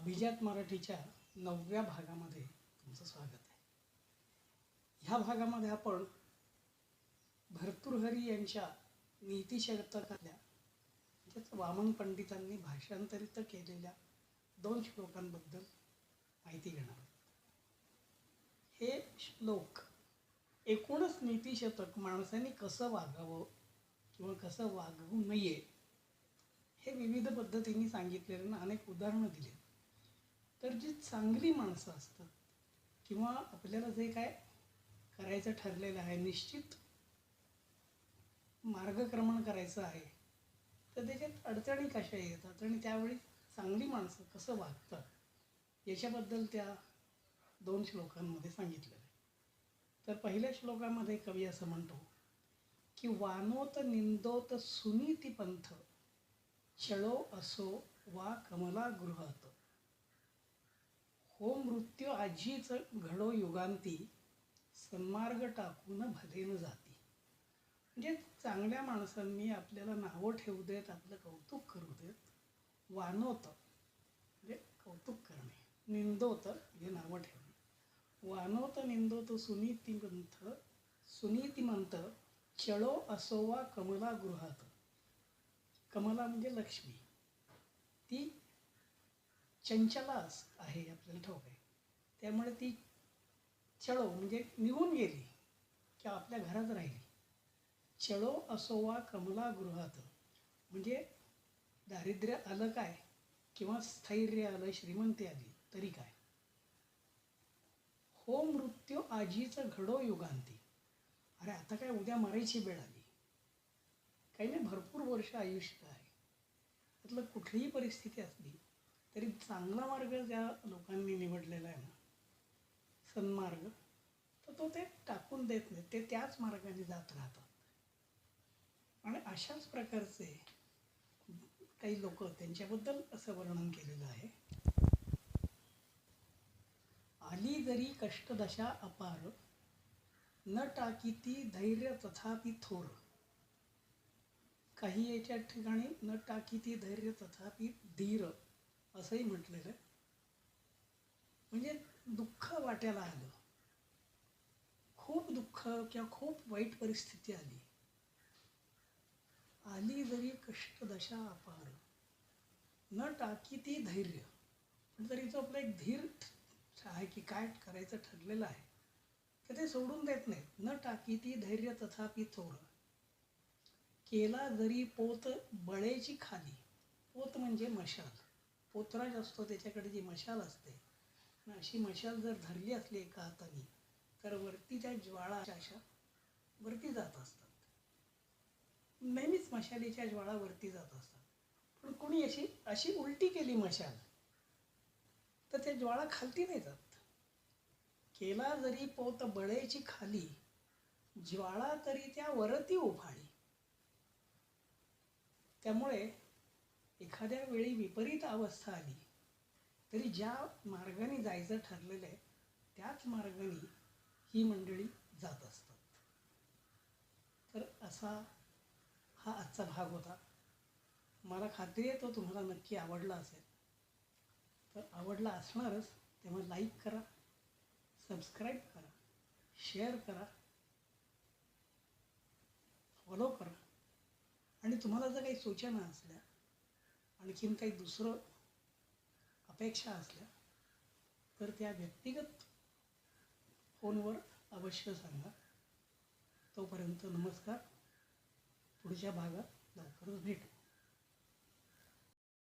अभिजात मराठीच्या नवव्या भागामध्ये तुमचं स्वागत आहे. ह्या भागामध्ये आपण भर्तृहरी यांच्या नीतिशतकातल्या म्हणजेच वामन पंडितांनी भाषांतरित केलेल्या दोन श्लोकांबद्दल माहिती घेणार आहोत. हे श्लोक एकूणच नीतिशतक माणसाने कसं वागावं किंवा कसं वागवू नये हे विविध पद्धतींनी सांगितलेलं अनेक उदाहरणं दिली तर जी चांगली माणसं असतात. किंवा आपल्याला जे काय करायचं ठरलेलं आहे निश्चित मार्गक्रमण करायचं आहे तर त्याच्यात अडचणी कशा येतात? आणि त्यावेळी चांगली माणसं कसं वागतात? याच्याबद्दल त्या दोन श्लोकांमध्ये सांगितलेलं आहे. तर पहिल्या श्लोकामध्ये कवी असं म्हणतो की वानोत निंदोत सुनीती पंथ छळो असो वा कमला गृहात हो मृत्यू आजीच घडो युगांती सन्मार्ग टाकून भलेन जाती. म्हणजे चांगल्या माणसांनी आपल्याला नावं ठेवू देत आपलं कौतुक करू देत वानोत म्हणजे कौतुक करणे निंदवतं म्हणजे नावं ठेवणे. वानोत निंदोत सुनीतिमंत सुनीतिमंत चळो असो वा कमला गृहात कमला म्हणजे लक्ष्मी. ती चंचलास आहे आपल्याला ठाऊक आहे त्यामुळे ती चळो म्हणजे निघून गेली किंवा आपल्या घरात राहिली. चळो असो वा कमला गृहात म्हणजे दारिद्र्य आलं काय किंवा स्थैर्य आलं श्रीमंती आली तरी काय. हो मृत्यू आजीचं घडो युगांती. अरे आता काय उद्या मरायची वेळ आली. काही नाही भरपूर वर्ष आयुष्य आहे. त्यातलं कुठलीही परिस्थिती असली तरी चांगला मार्ग ज्या लोकांनी निवडलेला आहे ना सन्मार्ग तर तो ते टाकून देत नाही. ते त्याच मार्गाने जात राहतात. आणि अशाच प्रकारचे काही लोक त्यांच्याबद्दल असं वर्णन केलेलं आहे. आली जरी कष्टदशा अपार न टाकीती धैर्य तथापि थोर. काही याच्या ठिकाणी न टाकीती धैर्य तथापि धीर. असंही म्हटलेलं आहे. म्हणजे दुःख वाट्याला आलं. खूप दुःख किंवा खूप वाईट परिस्थिती आली. आली जरी कष्टदशा अपार न टाकी ती धैर्य पण तरी तो आपला एक धीर आहे की काय करायचं ठरलेलं आहे तर ते सोडून देत नाहीत. न टाकी ती धैर्य तथापि थोर केला जरी पोत बळेची खाली पोत म्हणजे मशाल. पोतराज असतो त्याच्याकडे जी मशाल असते आणि अशी मशाल जर धरली असली एका हाताने तर वरती त्या ज्वाळा अशा वरती जात असतात. नेहमीच मशालीच्या ज्वाळा वरती जात असतात. पण कोणी अशी अशी उलटी केली मशाल तर त्या ज्वाळा खालती नाही जात. केला जरी पोत बळेची खाली ज्वाळा तरी त्या वरती उभाळी. त्यामुळे एखाद्या वेळी विपरीत अवस्था आली तरी ज्या मार्गाने जायचं ठरलेलं आहे त्याच मार्गाने ही मंडळी जात असतात. तर असा हा आजचा भाग होता. मला खात्री आहे तो तुम्हाला नक्की आवडला असेल. तर आवडला असणारच तेव्हा लाईक करा सबस्क्राईब करा शेअर करा फॉलो करा. आणि तुम्हाला जर काही सूचना असल्या आणखीन काही दुसरं अपेक्षा असल्या तर त्या व्यक्तिगत फोनवर अवश्य सांगा. तोपर्यंत नमस्कार. पुढच्या भागात लवकरच भेटू.